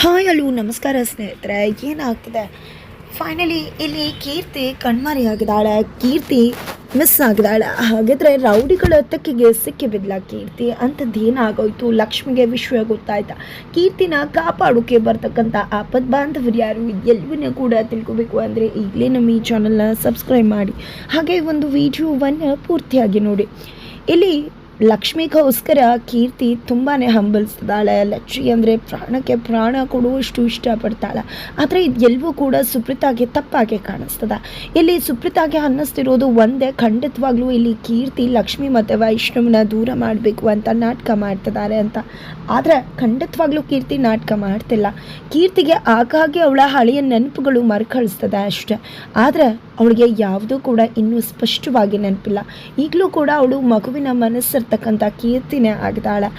Hi hello ನಮಸ್ಕಾರ ಸ್ನೇಹಿತರೆ. ಏನಾಗ್ತಿದೆ? ಫೈನಲಿ ಇಲ್ಲಿ ಕೀರ್ತಿ ಕಣ್ಮರಿ ಆಗಿದ್ದಾಳೆ ಕೀರ್ತಿ ಮಿಸ್ ಆಗಿದ್ದಾಳೆ. ಹಾಗಿದ್ರೆ ರೌಡಿಗಳ ತಕ್ಕಿಗೆ ಸಿಕ್ಕಿ ಬಿದ್ಲ ಕೀರ್ತಿ. ಅಂಥದ್ದು ಏನಾಗೋಯ್ತು? ಲಕ್ಷ್ಮಿಗೆ ವಿಶ್ವ ಗೊತ್ತಾಯ್ತಾ? ಕೀರ್ತಿನ ಕಾಪಾಡೋಕೆ ಬರ್ತಕ್ಕಂಥ ಆಪದ್ ಬಾಂಧವರು ಯಾರು? ಎಲ್ಲವನ್ನ ಕೂಡ ತಿಳ್ಕೊಬೇಕು ಅಂದರೆ ಈಗಲೇ ನಮ್ಮ ಈ ಚಾನಲ್ನ ಸಬ್ಸ್ಕ್ರೈಬ್ ಮಾಡಿ. ಹಾಗೆ ಒಂದು ವಿಡಿಯೋವನ್ನು ಪೂರ್ತಿಯಾಗಿ ನೋಡಿ. ಇಲ್ಲಿ ಲಕ್ಷ್ಮಿಗೋಸ್ಕರ ಕೀರ್ತಿ ತುಂಬಾ ಹಂಬಲಿಸ್ತಿದ್ದಾಳೆ ಲಕ್ಷ್ಮಿ ಅಂದರೆ ಪ್ರಾಣಕ್ಕೆ ಪ್ರಾಣ ಕೊಡುವಷ್ಟು ಇಷ್ಟಪಡ್ತಾಳೆ. ಆದರೆ ಎಲ್ಲವೂ ಕೂಡ ಸುಪ್ರೀತಾಗೆ ತಪ್ಪಾಗಿ ಕಾಣಿಸ್ತದೆ. ಇಲ್ಲಿ ಸುಪ್ರೀತಾಗೆ ಅನ್ನಿಸ್ತಿರೋದು ಒಂದೇ, ಖಂಡಿತವಾಗ್ಲೂ ಇಲ್ಲಿ ಕೀರ್ತಿ, ಲಕ್ಷ್ಮಿ ಮತ್ತು ವೈಷ್ಣವನ ದೂರ ಮಾಡಬೇಕು ಅಂತ ನಾಟಕ ಮಾಡ್ತಿದ್ದಾರೆ ಅಂತ. ಆದರೆ ಖಂಡಿತವಾಗ್ಲೂ ಕೀರ್ತಿ ನಾಟಕ ಮಾಡ್ತಿಲ್ಲ. ಕೀರ್ತಿಗೆ ಆಗಾಗ್ಗೆ ಅವಳ ಹಳೆಯ ನೆನಪುಗಳು ಮರುಕಳಿಸ್ತದೆ ಅಷ್ಟೆ. ಆದರೆ ಅವಳಿಗೆ ಯಾವುದೂ ಕೂಡ ಇನ್ನೂ ಸ್ಪಷ್ಟವಾಗಿ ನೆನಪಿಲ್ಲ. ಈಗಲೂ ಕೂಡ ಅವಳು ಮಗುವಿನ ಮನಸ್ಸಿರ್ತಕ್ಕಂಥ ಕೀರ್ತಿನೇ ಆಗಿದ್ದಾಳೆ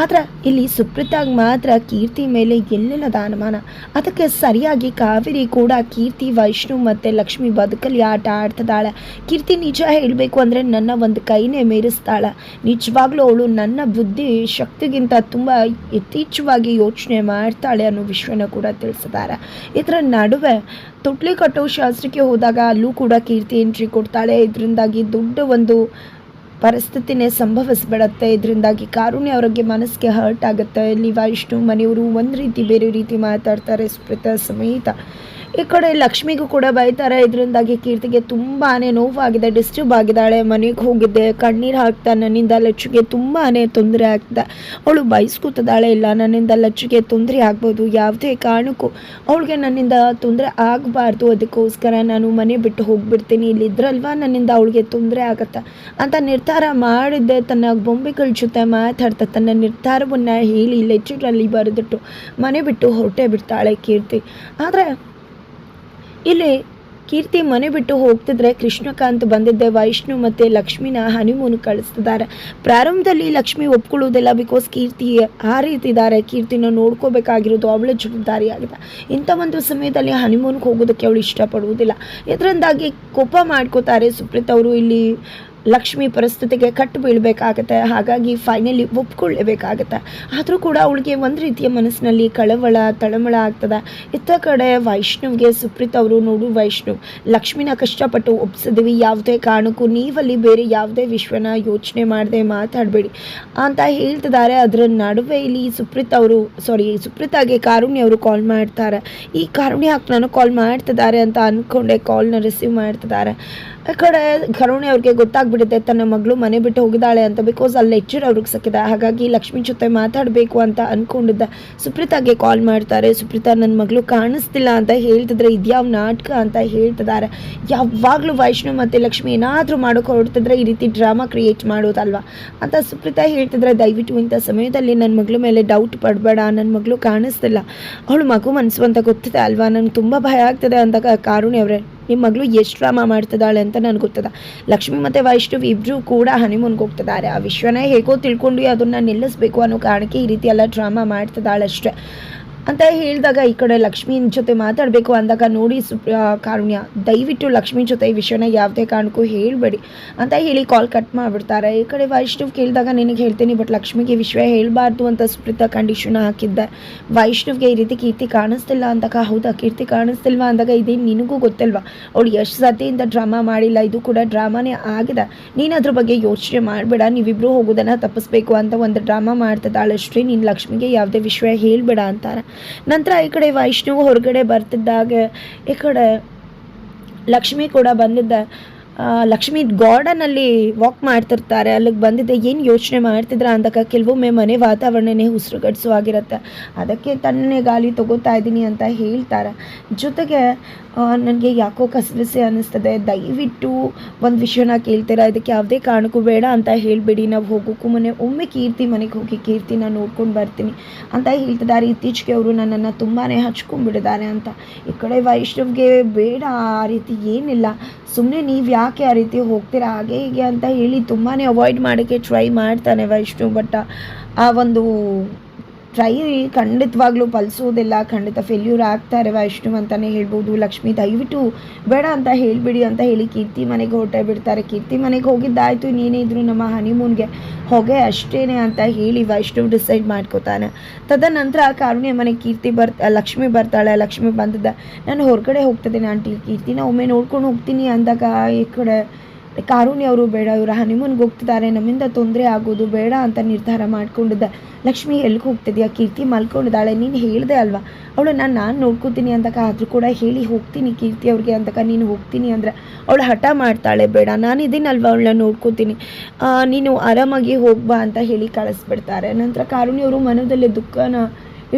ಆದರೆ ಇಲ್ಲಿ ಸುಪ್ರೀತಾಗ್ ಮಾತ್ರ ಕೀರ್ತಿ ಮೇಲೆ ಎಲ್ಲೆಲ್ಲ ಅನುಮಾನ ಅದಕ್ಕೆ ಸರಿಯಾಗಿ ಕಾವೇರಿ ಕೂಡ ಕೀರ್ತಿ, ವೈಷ್ಣು ಮತ್ತು ಲಕ್ಷ್ಮಿ ಬದುಕಲಿ ಆಟ ಆಡ್ತಿದ್ದಾಳೆ ಕೀರ್ತಿ ನಿಜ ಹೇಳಬೇಕು ಅಂದರೆ ನನ್ನ ಒಂದು ಕೈನೇ ಮೀರಿಸ್ತಾಳೆ. ನಿಜವಾಗ್ಲೂ ಅವಳು ನನ್ನ ಬುದ್ಧಿ ಶಕ್ತಿಗಿಂತ ತುಂಬ ಯಥೇಚ್ಛವಾಗಿ ಯೋಚನೆ ಮಾಡ್ತಾಳೆ ಅನ್ನೋ ವಿಷಯನ ಕೂಡ ತಿಳಿಸಿದ್ದಾರೆ ಇದರ ನಡುವೆ ತೊಟ್ಲಿ ಕಟ್ಟೋ ಶಾಸ್ತ್ರಕ್ಕೆ ಹೋದಾಗ ಅಲ್ಲೂ ಕೂಡ ಕೀರ್ತಿ ಎಂಟ್ರಿ ಕೊಡ್ತಾಳೆ. ಇದರಿಂದಾಗಿ ದೊಡ್ಡ ಒಂದು ಪರಿಸ್ಥಿತಿನೇ ಸಂಭವಿಸ್ಬಿಡತ್ತೆ. ಇದರಿಂದಾಗಿ ಕಾರುಣ್ಯ ಅವ್ರಿಗೆ ಮನಸ್ಸಿಗೆ ಹರ್ಟ್ ಆಗುತ್ತೆ. ಇಲ್ಲಿ ವೈಷ್ಣು, ಮನೆಯವರು ಒಂದು ರೀತಿ ಬೇರೆ ರೀತಿ ಮಾತಾಡ್ತಾರೆ. ಸ್ಮೃತ ಸಮೇತ. ಈ ಕಡೆ ಲಕ್ಷ್ಮಿಗೂ ಕೂಡ ಬೈತಾರೆ. ಇದರಿಂದಾಗಿ ಕೀರ್ತಿಗೆ ತುಂಬಾ ನೋವಾಗಿದೆ. ಡಿಸ್ಟರ್ಬ್ ಆಗಿದ್ದಾಳೆ. ಮನೆಗೆ ಹೋಗಿದ್ದೆ. ಕಣ್ಣೀರು ಹಾಕ್ತಾ ನನ್ನಿಂದ ಲಚ್ಚುಗೆ ತುಂಬಾ ತೊಂದರೆ ಆಗ್ತಾ ಅವಳು ಬಯಸ್ಕೊತಿದ್ದಾಳೆ ಇಲ್ಲ. ನನ್ನಿಂದ ಲಚ್ಚುಗೆ ತೊಂದರೆ ಆಗ್ಬೋದು. ಯಾವುದೇ ಕಾರಣಕ್ಕೂ ಅವಳಿಗೆ ನನ್ನಿಂದ ತೊಂದರೆ ಆಗಬಾರ್ದು. ಅದಕ್ಕೋಸ್ಕರ ನಾನು ಮನೆ ಬಿಟ್ಟು ಹೋಗ್ಬಿಡ್ತೀನಿ. ಇಲ್ಲಿದ್ರಲ್ವಾ ನನ್ನಿಂದ ಅವಳಿಗೆ ತೊಂದರೆ ಆಗತ್ತೆ? ಅಂತ ನಿರ್ಧಾರ ಮಾಡಿದ್ದೆ. ತನ್ನ ಬೊಂಬೆಗಳ ಜೊತೆ ಮಾತಾಡ್ತಾ ತನ್ನ ನಿರ್ಧಾರವನ್ನು ಹೇಳಿ, ಲೆಚ್ಚರಲ್ಲಿ ಬರೆದಿಟ್ಟು ಮನೆ ಬಿಟ್ಟು ಹೊರಟೇ ಬಿಡ್ತಾಳೆ ಕೀರ್ತಿ. ಆದರೆ ಇಲ್ಲಿ ಕೀರ್ತಿ ಮನೆ ಬಿಟ್ಟು ಹೋಗ್ತಿದ್ರೆ ಕೃಷ್ಣಕಾಂತ್ ಬಂದಿದ್ದೆ, ವೈಷ್ಣು ಮತ್ತು ಲಕ್ಷ್ಮಿನ ಹನಿಮೂನ್ ಕಳಿಸ್ತಿದ್ದಾರೆ. ಪ್ರಾರಂಭದಲ್ಲಿ ಲಕ್ಷ್ಮಿ ಒಪ್ಕೊಳ್ಳೋದಿಲ್ಲ ಬಿಕಾಸ್ ಕೀರ್ತಿ ಆ ರೀತಿ ಇದ್ದಾರೆ. ಕೀರ್ತಿನ ನೋಡ್ಕೋಬೇಕಾಗಿರೋದು ಅವಳ ಜವಾಬ್ದಾರಿಯಾಗಿದೆ. ಇಂಥ ಒಂದು ಸಮಯದಲ್ಲಿ ಹನಿಮೂನ್ಗೆ ಹೋಗೋದಕ್ಕೆ ಅವಳು ಇಷ್ಟಪಡುವುದಿಲ್ಲ. ಇದರಿಂದಾಗಿ ಕೋಪ ಮಾಡ್ಕೋತಾರೆ ಸುಪ್ರೀತ್ ಅವರು. ಇಲ್ಲಿ ಲಕ್ಷ್ಮಿ ಪರಿಸ್ಥಿತಿಗೆ ಕಟ್ಟು ಬೀಳಬೇಕಾಗತ್ತೆ. ಹಾಗಾಗಿ ಫೈನಲಿ ಒಪ್ಕೊಳ್ಳೇಬೇಕಾಗತ್ತೆ. ಆದರೂ ಕೂಡ ಅವಳಿಗೆ ಒಂದು ರೀತಿಯ ಮನಸ್ಸಿನಲ್ಲಿ ಕಳವಳ, ತಳಮಳ ಆಗ್ತದೆ. ಇತ್ತ ಕಡೆ ವೈಷ್ಣವ್ಗೆ ಸುಪ್ರೀತ್ ಅವರು ನೋಡು ವೈಷ್ಣವ್, ಲಕ್ಷ್ಮಿನ ಕಷ್ಟಪಟ್ಟು ಒಪ್ಸಿದ್ವಿ. ಯಾವುದೇ ಕಾರಣಕ್ಕೂ ನೀವಲ್ಲಿ ಬೇರೆ ಯಾವುದೇ ವಿಶ್ವನ ಯೋಚನೆ ಮಾಡದೆ ಮಾತಾಡಬೇಡಿ ಅಂತ ಹೇಳ್ತಿದ್ದಾರೆ. ಅದರ ನಡುವೆ ಇಲ್ಲಿ ಸುಪ್ರೀತ್ ಅವರು ಸಾರಿ ಸುಪ್ರೀತಾಗೆ ಕಾರುಣ್ಯ ಅವರು ಕಾಲ್ ಮಾಡ್ತಾರೆ. ಈ ಕಾರುಣ್ಯ ಹಾಕಿ ನಾನು ಕಾಲ್ ಮಾಡ್ತಿದ್ದಾರೆ ಅಂತ ಅಂದ್ಕೊಂಡೆ ಕಾಲ್ನ ರಿಸೀವ್ ಮಾಡ್ತಿದ್ದಾರೆ. ಆ ಕಡೆ ಕರುಣಿ ಅವ್ರಿಗೆ ಗೊತ್ತಾಗ್ಬಿಡುತ್ತೆ, ತನ್ನ ಮಗಳು ಮನೆ ಬಿಟ್ಟು ಹೋಗಿದ್ದಾಳೆ ಅಂತ ಬಿಕಾಸ್ ಅಲ್ಲಿ ಲೆಕ್ಚರ್ ಅವ್ರಿಗೆ ಸಿಕ್ಕಿದೆ. ಹಾಗಾಗಿ ಲಕ್ಷ್ಮಿ ಜೊತೆ ಮಾತಾಡಬೇಕು ಅಂತ ಅಂದ್ಕೊಂಡಿದ್ದ ಸುಪ್ರೀತಾಗೆ ಕಾಲ್ ಮಾಡ್ತಾರೆ, ಸುಪ್ರೀತಾ ನನ್ನ ಮಗಳು ಕಾಣಿಸ್ತಿಲ್ಲ ಅಂತ ಹೇಳ್ತಿದ್ರೆ ಇದ್ಯಾವ ನಾಟಕ ಅಂತ ಹೇಳ್ತಿದ್ದಾರೆ. ಯಾವಾಗಲೂ ವೈಷ್ಣವ್ ಮತ್ತು ಲಕ್ಷ್ಮಿ ಏನಾದರೂ ಮಾಡೋಕೆ ಹೊರಡ್ತಿದ್ರೆ ಈ ರೀತಿ ಡ್ರಾಮಾ ಕ್ರಿಯೇಟ್ ಮಾಡೋದಲ್ವಾ? ಅಂತ ಸುಪ್ರೀತಾ ಹೇಳ್ತಿದ್ರೆ, ದಯವಿಟ್ಟು ಇಂಥ ಸಮಯದಲ್ಲಿ ನನ್ನ ಮಗಳ ಮೇಲೆ ಡೌಟ್ ಪಡಬೇಡ ನನ್ನ ಮಗಳು ಕಾಣಿಸ್ತಿಲ್ಲ. ಅವಳು ಮಗು ಮನಸ್ಸು ಅಂತ ಗೊತ್ತಿದೆ ಅಲ್ವಾ? ನನಗೆ ತುಂಬ ಭಯ ಆಗ್ತದೆ ಅಂತ ಕಾರುಣಿ ಅವರೇ. ನಿಮ್ಮ ಮಗಳು ಎಷ್ಟು ಡ್ರಾಮಾ ಮಾಡ್ತಿದ್ದಾಳೆ ಅಂತ ನನಗೆ ಗೊತ್ತದ. ಲಕ್ಷ್ಮಿ ಮತ್ತು ವೈಷ್ಣವ್ ಇಬ್ಬರೂ ಕೂಡ ಹನಿಮೂನ್ಗೆ ಹೋಗ್ತಿದ್ದಾರೆ. ಆ ವಿಶ್ವನೇ ಹೇಗೋ ತಿಳ್ಕೊಂಡು ಅದನ್ನು ನಿಲ್ಲಿಸಬೇಕು ಅನ್ನೋ ಕಾರಣಕ್ಕೆ ಈ ರೀತಿ ಎಲ್ಲ ಡ್ರಾಮಾ ಮಾಡ್ತಿದ್ದಾಳೆ ಅಷ್ಟೇ ಅಂತ ಹೇಳಿದಾಗ ಈ ಕಡೆ ಲಕ್ಷ್ಮಿ ಜೊತೆ ಮಾತಾಡಬೇಕು ಅಂದಾಗ ನೋಡಿ ಕಾರುಣ್ಯ, ದಯವಿಟ್ಟು ಲಕ್ಷ್ಮಿ ಜೊತೆ ಈ ವಿಷಯನ ಯಾವುದೇ ಕಾರಣಕ್ಕೂ ಹೇಳಬೇಡಿ ಅಂತ ಹೇಳಿ ಕಾಲ್ ಕಟ್ ಮಾಡಿಬಿಡ್ತಾರೆ. ಈ ಕಡೆ ವೈಷ್ಣವ್ ಕೇಳಿದಾಗ ನಿನಗೆ ಹೇಳ್ತೀನಿ ಬಟ್ ಲಕ್ಷ್ಮಿಗೆ ವಿಷಯ ಹೇಳಬಾರ್ದು ಅಂತ ಸುಪ್ರೀತ ಕಂಡೀಷನ್ ಹಾಕಿದ್ದೆ. ವೈಷ್ಣವ್ಗೆ ಈ ರೀತಿ ಕೀರ್ತಿ ಕಾಣಿಸ್ತಿಲ್ಲ ಅಂದಾಗ, ಹೌದಾ, ಕೀರ್ತಿ ಕಾಣಿಸ್ತಿಲ್ವಾ ಅಂದಾಗ ಇದೇ ನಿನಗೂ ಗೊತ್ತಿಲ್ವಾ? ಅವಳು ಎಷ್ಟು ಸತಿಯಿಂದ ಡ್ರಾಮಾ ಮಾಡಿಲ್ಲ, ಇದು ಕೂಡ ಡ್ರಾಮಾನೇ ಆಗಿದೆ. ನೀನು ಅದ್ರ ಬಗ್ಗೆ ಯೋಚನೆ ಮಾಡಬೇಡ ನೀವಿಬ್ಬರು ಹೋಗೋದನ್ನು ತಪ್ಪಿಸ್ಬೇಕು ಅಂತ ಒಂದು ಡ್ರಾಮಾ ಮಾಡ್ತಿದ್ದಾಳಷ್ಟೇ, ನೀನು ಲಕ್ಷ್ಮಿಗೆ ಯಾವುದೇ ವಿಷಯ ಹೇಳಬೇಡ ಅಂತಾರೆ. ನಂತರ ಈ ಕಡೆ ವೈಷ್ಣು ಹೊರಗಡೆ ಬರ್ತಿದ್ದಾಗ ಈ ಕಡೆ ಲಕ್ಷ್ಮಿ ಕೂಡ ಬಂದಿದ್ದ. ಲಕ್ಷ್ಮಿ ಗಾರ್ಡನಲ್ಲಿ ವಾಕ್ ಮಾಡ್ತಿರ್ತಾರೆ. ಅಲ್ಲಿಗೆ ಬಂದಿದ್ದೆ ಏನು ಯೋಚನೆ ಮಾಡ್ತಿದ್ರ ಅಂದಾಗ ಕೆಲವೊಮ್ಮೆ ಮನೆ ವಾತಾವರಣನೇ ಉಸಿರುಗಡಿಸುವಾಗಿರುತ್ತೆ ಅದಕ್ಕೆ ತನ್ನೇ ಗಾಳಿ ತಗೋತಾ ಇದ್ದೀನಿ ಅಂತ ಹೇಳ್ತಾರೆ. ಜೊತೆಗೆ ನನಗೆ ಯಾಕೋ ಕಸವಿಸಿ ಅನ್ನಿಸ್ತದೆ. ದಯವಿಟ್ಟು ಒಂದು ವಿಷಯನ ಕೇಳ್ತೀರಾ? ಇದಕ್ಕೆ ಯಾವುದೇ ಕಾರಣಕ್ಕೂ ಬೇಡ ಅಂತ ಹೇಳಿಬಿಡಿ. ನಾವು ಹೋಗೋಕ್ಕೂ ಮುನ್ನೆ ಒಮ್ಮೆ ಕೀರ್ತಿ ಮನೆಗೆ ಹೋಗಿ ಕೀರ್ತಿನ ನೋಡ್ಕೊಂಡು ಬರ್ತೀನಿ ಅಂತ ಹೇಳ್ತಿದ್ದಾರೆ. ಇತ್ತೀಚೆಗೆ ಅವರು ನನ್ನನ್ನು ತುಂಬಾ ಹಚ್ಕೊಂಡ್ಬಿಟ್ಟಿದ್ದಾರೆ ಅಂತ. ಈ ಕಡೆ ವೈಷ್ಣವ್ಗೆ ಬೇಡ. ಆ ರೀತಿ ಏನಿಲ್ಲ. ಸುಮ್ಮನೆ ನೀವು ಯಾಕೆ ಆ ರೀತಿ ಹೋಗ್ತೀರಾ? ಹಾಗೆ ಹೀಗೆ ಅಂತ ಹೇಳಿ ತುಂಬಾ ಅವಾಯ್ಡ್ ಮಾಡೋಕ್ಕೆ ಟ್ರೈ ಮಾಡ್ತಾನೆ ವೈಷ್ಣು ಬಟ್ ಆ ಒಂದು ಟ್ರೈ ಖಂಡಿತವಾಗ್ಲೂ ಪಲ್ಸೋದಿಲ್ಲ ಖಂಡಿತ ಫೇಲ್ಯೂರ್ ಆಗ್ತಾರೆ ವೈಷ್ಣವ್ ಅಂತಲೇ ಹೇಳ್ಬೋದು, ಲಕ್ಷ್ಮಿ ದಯವಿಟ್ಟು ಬೇಡ ಅಂತ ಹೇಳಿಬಿಡಿ ಅಂತ ಹೇಳಿ ಕೀರ್ತಿ ಮನೆಗೆ ಹೊರಟೇ ಬಿಡ್ತಾರೆ. ಕೀರ್ತಿ ಮನೆಗೆ ಹೋಗಿದ್ದಾಯ್ತು ನೀನೇ ಇದ್ರು ನಮ್ಮ ಹನಿಮೂನ್ಗೆ ಹೊಗೆ ಅಷ್ಟೇನೆ ಅಂತ ಹೇಳಿ ವೈಷ್ಣವ್ ಡಿಸೈಡ್ ಮಾಡ್ಕೋತಾನೆ. ತದನಂತರ ಕಾರುಣ್ಯ ಮನೆ ಕೀರ್ತಿ ಬರ್ತ ಲಕ್ಷ್ಮಿ ಬರ್ತಾಳೆ, ಲಕ್ಷ್ಮಿ ಬಂದಿದ್ದ, ನಾನು ಹೊರಗಡೆ ಹೋಗ್ತಿದ್ದೀನಿ ಆಂಟಿ, ಕೀರ್ತಿನ ಒಮ್ಮೆ ನೋಡ್ಕೊಂಡು ಹೋಗ್ತೀನಿ ಅಂದಾಗ ಈ ಕಡೆ ಕಾರುಣ್ಯ ಅವರು ಬೇಡ, ಇವರು ಹನಿಮೂನ್ಗೆ ಹೋಗ್ತಿದ್ದಾರೆ, ನಮ್ಮಿಂದ ತೊಂದರೆ ಆಗೋದು ಬೇಡ ಅಂತ ನಿರ್ಧಾರ ಮಾಡ್ಕೊಂಡಿದ್ದೆ. ಲಕ್ಷ್ಮಿ ಎಲ್ಲಿಗೆ ಹೋಗ್ತಿದ್ಯಾ? ಕೀರ್ತಿ ಮಲ್ಕೊಂಡಿದ್ದಾಳೆ. ನೀನು ಹೇಳಿದೆ ಅಲ್ವಾ? ಅವಳು ನಾನು ನಾನು ನೋಡ್ಕೋತೀನಿ ಅಂತಕ ಆದರೂ ಕೂಡ ಹೇಳಿ ಹೋಗ್ತೀನಿ ಕೀರ್ತಿ ಅವ್ರಿಗೆ ಅಂತಕ ನೀನು ಹೋಗ್ತೀನಿ ಅಂದ್ರೆ ಅವಳು ಹಠ ಮಾಡ್ತಾಳೆ. ಬೇಡ, ನಾನು ಇದೀನಲ್ವ ಅವಳನ್ನ ನೋಡ್ಕೋತೀನಿ? ನೀನು ಆರಾಮಾಗಿ ಹೋಗ್ಬಾ ಅಂತ ಹೇಳಿ ಕಳಿಸ್ಬಿಡ್ತಾರೆ. ನಂತರ ಕಾರುಣಿ ಅವರು ಮನದಲ್ಲಿ ದುಃಖನ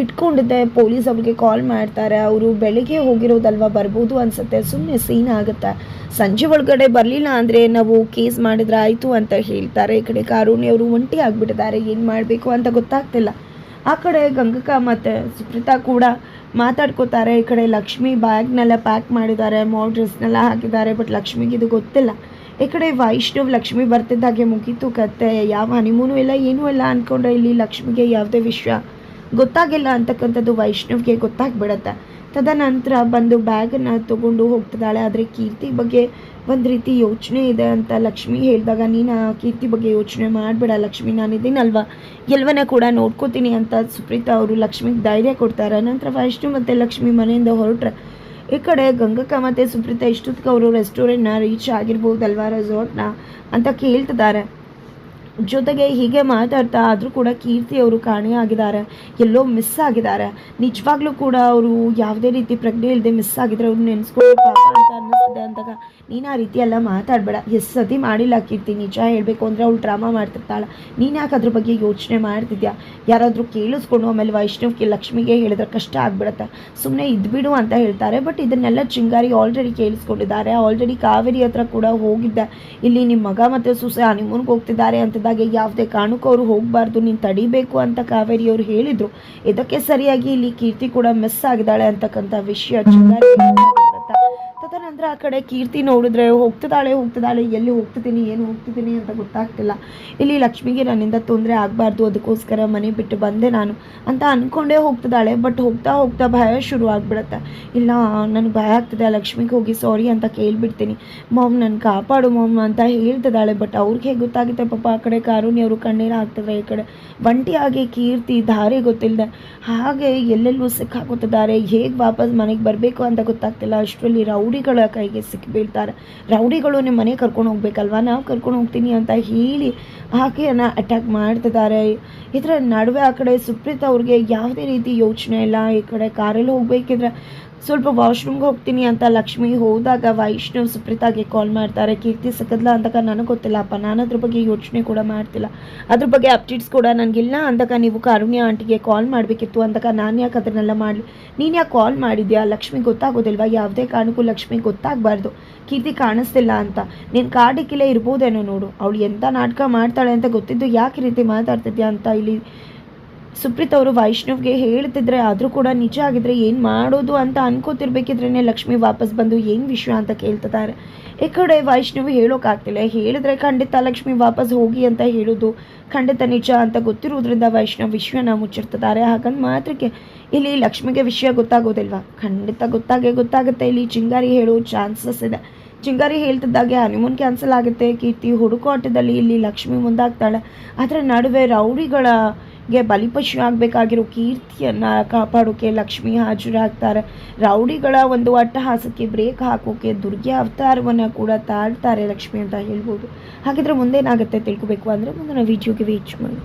ಇಟ್ಕೊಂಡಿದ್ದೆ. ಪೊಲೀಸ್ ಅವ್ರಿಗೆ ಕಾಲ್ ಮಾಡ್ತಾರೆ. ಅವರು ಬೆಳಿಗ್ಗೆ ಹೋಗಿರೋದಲ್ವಾ ಬರ್ಬೋದು ಅನಿಸುತ್ತೆ. ಸುಮ್ಮನೆ ಸೀನ್ ಆಗುತ್ತೆ. ಸಂಜೆ ಒಳಗಡೆ ಬರಲಿಲ್ಲ ಅಂದರೆ ನಾವು ಕೇಸ್ ಮಾಡಿದ್ರೆ ಆಯಿತು ಅಂತ ಹೇಳ್ತಾರೆ. ಈ ಕಡೆ ಕಾರುಣ್ಯ ಅವರು ಒಂಟಿ ಆಗಿಬಿಟ್ಟಿದ್ದಾರೆ. ಏನು ಮಾಡಬೇಕು ಅಂತ ಗೊತ್ತಾಗ್ತಿಲ್ಲ. ಆ ಕಡೆ ಗಂಗಕ್ಕ ಮತ್ತು ಸುಪ್ರೀತಾ ಕೂಡ ಮಾತಾಡ್ಕೋತಾರೆ. ಈ ಕಡೆ ಲಕ್ಷ್ಮಿ ಬ್ಯಾಗ್ನೆಲ್ಲ ಪ್ಯಾಕ್ ಮಾಡಿದ್ದಾರೆ. ಮೌ ಡ್ರೆಸ್ನೆಲ್ಲ ಹಾಕಿದ್ದಾರೆ ಬಟ್ ಲಕ್ಷ್ಮಿಗೆ ಇದು ಗೊತ್ತಿಲ್ಲ. ಈ ಕಡೆ ವೈಷ್ಣವ್, ಲಕ್ಷ್ಮಿ ಬರ್ತಿದ್ದಾಗೆ ಮುಗೀತು ಕತ್ತೆ ಯಾವ ಹನಿಮೂನು ಇಲ್ಲ, ಏನೂ ಇಲ್ಲ ಅಂದ್ಕೊಂಡ್ರೆ ಇಲ್ಲಿ ಲಕ್ಷ್ಮಿಗೆ ಯಾವುದೇ ವಿಷಯ ಗೊತ್ತಾಗಿಲ್ಲ ಅಂತಕ್ಕಂಥದ್ದು ವೈಷ್ಣವ್ಗೆ ಗೊತ್ತಾಗ್ಬಿಡತ್ತೆ. ತದನಂತರ ಬಂದು ಬ್ಯಾಗನ್ನು ತೊಗೊಂಡು ಹೋಗ್ತಿದ್ದಾಳೆ. ಆದರೆ ಕೀರ್ತಿ ಬಗ್ಗೆ ಒಂದು ರೀತಿ ಯೋಚನೆ ಇದೆ ಅಂತ ಲಕ್ಷ್ಮಿ ಹೇಳಿದಾಗ, ನೀನು ಕೀರ್ತಿ ಬಗ್ಗೆ ಯೋಚನೆ ಮಾಡಬೇಡ ಲಕ್ಷ್ಮಿ ನಾನಿದ್ದೀನಲ್ವಾ ಎಲ್ಲವನ್ನ ಕೂಡ ನೋಡ್ಕೋತೀನಿ ಅಂತ ಸುಪ್ರೀತಾ ಅವರು ಲಕ್ಷ್ಮಿಗೆ ಧೈರ್ಯ ಕೊಡ್ತಾರೆ. ನಂತರ ವೈಷ್ಣು ಮತ್ತು ಲಕ್ಷ್ಮಿ ಮನೆಯಿಂದ ಹೊರಟ್ರೆ ಈ ಕಡೆ ಗಂಗಕ್ಕ ಮತ್ತು ಸುಪ್ರೀತಾ ಇಷ್ಟೊತ್ತಿಗೆ ಅವರು ರೆಸ್ಟೋರೆಂಟ್ನ ರೀಚ್ ಆಗಿರ್ಬೋದಲ್ವಾ ರೆಸಾರ್ಟ್ನ ಅಂತ ಕೇಳ್ತಿದ್ದಾರೆ. ಜೊತೆಗೆ ಹೀಗೆ ಮಾತಾಡ್ತಾ ಆದರೂ ಕೂಡ ಕೀರ್ತಿ ಅವರು ಕಾಣೆಯಾಗಿದ್ದಾರೆ ಎಲ್ಲೋ ಮಿಸ್ ಆಗಿದ್ದಾರೆ. ನಿಜವಾಗ್ಲೂ ಕೂಡ ಅವರು ಯಾವುದೇ ರೀತಿ ಪ್ರಜ್ಞೆ ಇಲ್ಲದೆ ಮಿಸ್ ಆಗಿದ್ರೆ ಅವ್ರು ನೆನೆಸ್ಕೊಂಡು ಪಾಪ ಅಂತ ಅನ್ನಿಸ್ತಿದೆ ಅಂದಾಗ ನೀನು ಆ ರೀತಿ ಎಲ್ಲ ಮಾತಾಡಬೇಡ. ಎಷ್ಟು ಸತಿ ಮಾಡಿಲ್ಲ ಕೀರ್ತಿ. ನಿಜ ಹೇಳಬೇಕು ಅಂದರೆ ಅವಳು ಡ್ರಾಮಾ ಮಾಡ್ತಿರ್ತಾಳೆ. ನೀನು ಯಾಕೆ ಅದ್ರ ಬಗ್ಗೆ ಯೋಚನೆ ಮಾಡ್ತಿದ್ಯಾ? ಯಾರಾದರೂ ಕೇಳಿಸ್ಕೊಂಡು ಆಮೇಲೆ ವೈಷ್ಣವ್ಗೆ ಲಕ್ಷ್ಮಿಗೆ ಹೇಳಿದ್ರೆ ಕಷ್ಟ ಆಗ್ಬಿಡತ್ತೆ. ಸುಮ್ಮನೆ ಇದ್ಬಿಡು ಅಂತ ಹೇಳ್ತಾರೆ. ಬಟ್ ಇದನ್ನೆಲ್ಲ ಚಿಂಗಾರಿ ಆಲ್ರೆಡಿ ಕೇಳಿಸ್ಕೊಂಡಿದ್ದಾರೆ. ಆಲ್ರೆಡಿ ಕಾವೇರಿ ಹತ್ರ ಕೂಡ ಹೋಗಿದ್ದೆ. ಇಲ್ಲಿ ನಿಮ್ಮ ಮಗ ಮತ್ತು ಸೊಸೆ ಹನಿಮೂನ್ಗೆ ಹೋಗ್ತಿದ್ದಾರೆ ಅಂತಿದ್ದಾಗೆ ಯಾವುದೇ ಕಾರಣಕ್ಕೂ ಅವರು ಹೋಗಬಾರ್ದು. ನೀನು ತಡಿಬೇಕು ಅಂತ ಕಾವೇರಿ ಅವರು ಹೇಳಿದರು. ಇದಕ್ಕೆ ಸರಿಯಾಗಿ ಇಲ್ಲಿ ಕೀರ್ತಿ ಕೂಡ ಮಿಸ್ ಆಗಿದ್ದಾಳೆ ಅಂತಕ್ಕಂಥ ವಿಷಯ ಚಿಂಗಾರಿ ತದನಂತರ ಆ ಕಡೆ ಕೀರ್ತಿ ನೋಡಿದ್ರೆ ಹೋಗ್ತಿದ್ದಾಳೆ ಹೋಗ್ತಿದ್ದಾಳೆ, ಎಲ್ಲಿ ಹೋಗ್ತಿದ್ದೀನಿ, ಏನು ಹೋಗ್ತಿದ್ದೀನಿ ಅಂತ ಗೊತ್ತಾಗ್ತಿಲ್ಲ. ಇಲ್ಲಿ ಲಕ್ಷ್ಮಿಗೆ ನನ್ನಿಂದ ತೊಂದರೆ ಆಗಬಾರ್ದು, ಅದಕ್ಕೋಸ್ಕರ ಮನೆ ಬಿಟ್ಟು ಬಂದೆ ನಾನು ಅಂತ ಅಂದ್ಕೊಂಡೇ ಹೋಗ್ತಿದ್ದಾಳೆ. ಬಟ್ ಹೋಗ್ತಾ ಹೋಗ್ತಾ ಭಯ ಶುರು ಆಗಿಬಿಡತ್ತೆ. ಇಲ್ಲ, ನನಗೆ ಭಯ ಆಗ್ತಿದೆ, ಲಕ್ಷ್ಮಿಗೆ ಹೋಗಿ ಸಾರಿ ಅಂತ ಕೇಳಿಬಿಡ್ತೀನಿ. ಮಾಮ್ ನನ್ನ ಕಾಪಾಡು ಮಾಮ್ ಅಂತ ಹೇಳ್ತಿದ್ದಾಳೆ. ಬಟ್ ಅವ್ರಿಗೆ ಹೇಗೆ ಗೊತ್ತಾಗುತ್ತೆ? ಪಾಪ ಆ ಕಡೆ ಕಾರುಣ್ಯ ಅವರು ಕಣ್ಣೀರು ಆಗ್ತಿದ್ರೆ ಈ ಕಡೆ ಒಂಟಿಯಾಗಿ ಕೀರ್ತಿ ದಾರಿ ಗೊತ್ತಿಲ್ಲದೆ ಹಾಗೆ ಎಲ್ಲೆಲ್ಲೂ ಸಿಕ್ಕಾಕೋತಿದ್ದಾರೆ ಹೇಗೆ ವಾಪಸ್ ಮನೆಗೆ ಬರಬೇಕು ಅಂತ ಗೊತ್ತಾಗ್ತಿಲ್ಲ. ಅಷ್ಟರಲ್ಲಿ ರೌಡಿಗಳ ಕೈಗೆ ಸಿಕ್ಕಿಬೀಳ್ತಾರೆ ರೌಡಿಗಳು ನಿಮ್ಮ ಮನೆಗೆ ಕರ್ಕೊಂಡು ಹೋಗ್ಬೇಕಲ್ವಾ? ನಾವು ಕರ್ಕೊಂಡು ಹೋಗ್ತೀನಿ ಅಂತ ಹೇಳಿ ಆಕೆಯನ್ನು ಅಟ್ಯಾಕ್ ಮಾಡ್ತಿದ್ದಾರೆ. ಇದರ ನಡುವೆ ಆ ಕಡೆ ಸುಪ್ರೀತ್ ಅವ್ರಿಗೆ ಯಾವುದೇ ರೀತಿ ಯೋಚನೆ ಇಲ್ಲ. ಈ ಕಡೆ ಕಾರಲ್ಲಿ ಹೋಗ್ಬೇಕಿದ್ರೆ ಸ್ವಲ್ಪ ವಾಶ್ರೂಮ್ಗೆ ಹೋಗ್ತೀನಿ ಅಂತ ಲಕ್ಷ್ಮಿ ಹೋದಾಗ ವೈಷ್ಣವ್ ಸುಪ್ರೀತಾಗೆ ಕಾಲ್ ಮಾಡ್ತಾರೆ, ಕೀರ್ತಿ ಸಿಕ್ಕದ್ಲ ಅಂದಾಗ ನನಗೆ ಗೊತ್ತಿಲ್ಲಪ್ಪ ನಾನು ಅದ್ರ ಬಗ್ಗೆ ಯೋಚನೆ ಕೂಡ ಮಾಡ್ತಿಲ್ಲ. ಅದ್ರ ಬಗ್ಗೆ ಅಪ್ಡೇಟ್ಸ್ ಕೂಡ ನನಗಿಲ್ಲ ಅಂದಾಗ ನೀವು ಕಾರುಣ್ಯ ಆಂಟಿಗೆ ಕಾಲ್ ಮಾಡಬೇಕಿತ್ತು ಅಂದಾಗ ನಾನು ಯಾಕೆ ಅದನ್ನೆಲ್ಲ ಮಾಡಲಿ? ನೀನು ಯಾಕೆ ಕಾಲ್ ಮಾಡಿದ್ಯಾ? ಲಕ್ಷ್ಮಿ ಗೊತ್ತಾಗೋದಿಲ್ವಾ? ಯಾವುದೇ ಕಾರಣಕ್ಕೂ ಲಕ್ಷ್ಮಿ ಗೊತ್ತಾಗಬಾರ್ದು. ಕೀರ್ತಿ ಕಾಣಿಸ್ತಿಲ್ಲ ಅಂತ. ನೀನು ಕಾಡಿಕ್ಕಿಲ್ಲೇ ಇರ್ಬೋದೇನೋ ನೋಡು. ಅವಳು ಎಂಥ ನಾಟಕ ಮಾಡ್ತಾಳೆ ಅಂತ ಗೊತ್ತಿದ್ದು ಯಾಕೆ ರೀತಿ ಮಾತಾಡ್ತಿದ್ಯಾ ಅಂತ ಇಲ್ಲಿ ಸುಪ್ರೀತ್ ಅವರು ವೈಷ್ಣವ್ಗೆ ಹೇಳ್ತಿದ್ರೆ ಆದರೂ ಕೂಡ ನಿಜ ಆಗಿದ್ರೆ ಏನು ಮಾಡೋದು ಅಂತ ಅನ್ಕೋತಿರ್ಬೇಕಿದ್ರೇ ಲಕ್ಷ್ಮಿ ವಾಪಸ್ ಬಂದು ಏನು ವಿಷಯ ಅಂತ ಕೇಳ್ತಿದ್ದಾರೆ. ಈ ಕಡೆ ವೈಷ್ಣವ್ ಹೇಳೋಕ್ಕಾಗ್ತಿಲ್ಲ ಹೇಳಿದ್ರೆ ಖಂಡಿತ ಲಕ್ಷ್ಮಿ ವಾಪಸ್ ಹೋಗಿ ಅಂತ ಹೇಳೋದು ಖಂಡಿತ ನಿಜ ಅಂತ ಗೊತ್ತಿರೋದ್ರಿಂದ ವೈಷ್ಣವ್ ವಿಷಯನ ಮುಚ್ಚಿರ್ತಿದ್ದಾರೆ. ಹಾಗಂದ್ ಮಾತ್ರಕ್ಕೆ ಇಲ್ಲಿ ಲಕ್ಷ್ಮಿಗೆ ವಿಷಯ ಗೊತ್ತಾಗೋದಿಲ್ವಾ? ಖಂಡಿತ ಗೊತ್ತಾಗೇ ಗೊತ್ತಾಗುತ್ತೆ. ಇಲ್ಲಿ ಚಿಂಗಾರಿ ಹೇಳೋ ಚಾನ್ಸಸ್ ಇದೆ. ಚಿಂಗಾರಿ ಹೇಳ್ತಿದ್ದಾಗೆ, ಹನಿಮೂನ್ ಕ್ಯಾನ್ಸಲ್ ಆಗುತ್ತೆ, ಕೀರ್ತಿ ಹುಡುಕಾಟದಲ್ಲಿ ಇಲ್ಲಿ ಲಕ್ಷ್ಮಿ ಮುಂದಾಗ್ತಾಳೆ. ಅದರ ನಡುವೆ ರೌಡಿಗಳಿಗೆ ಬಲಿಪಶು ಆಗಬೇಕಾಗಿರೋ ಕೀರ್ತಿಯನ್ನು ಕಾಪಾಡೋಕೆ ಲಕ್ಷ್ಮಿ ಹಾಜರಾಗ್ತಾರೆ. ರೌಡಿಗಳ ಒಂದು ಅಟ್ಟಹಾಸಕ್ಕೆ ಬ್ರೇಕ್ ಹಾಕೋಕೆ ದುರ್ಗೆ ಅವತಾರವನ್ನು ಕೂಡ ತಾಳ್ತಾರೆ ಲಕ್ಷ್ಮಿ ಅಂತ ಹೇಳ್ಬೋದು. ಹಾಗಿದ್ರೆ ಮುಂದೇನಾಗುತ್ತೆ ತಿಳ್ಕೊಬೇಕು ಅಂದರೆ ಮುಂದಿನ ವಿಡಿಯೋಗೆ ವೇಚ್ ಮಾಡಿ.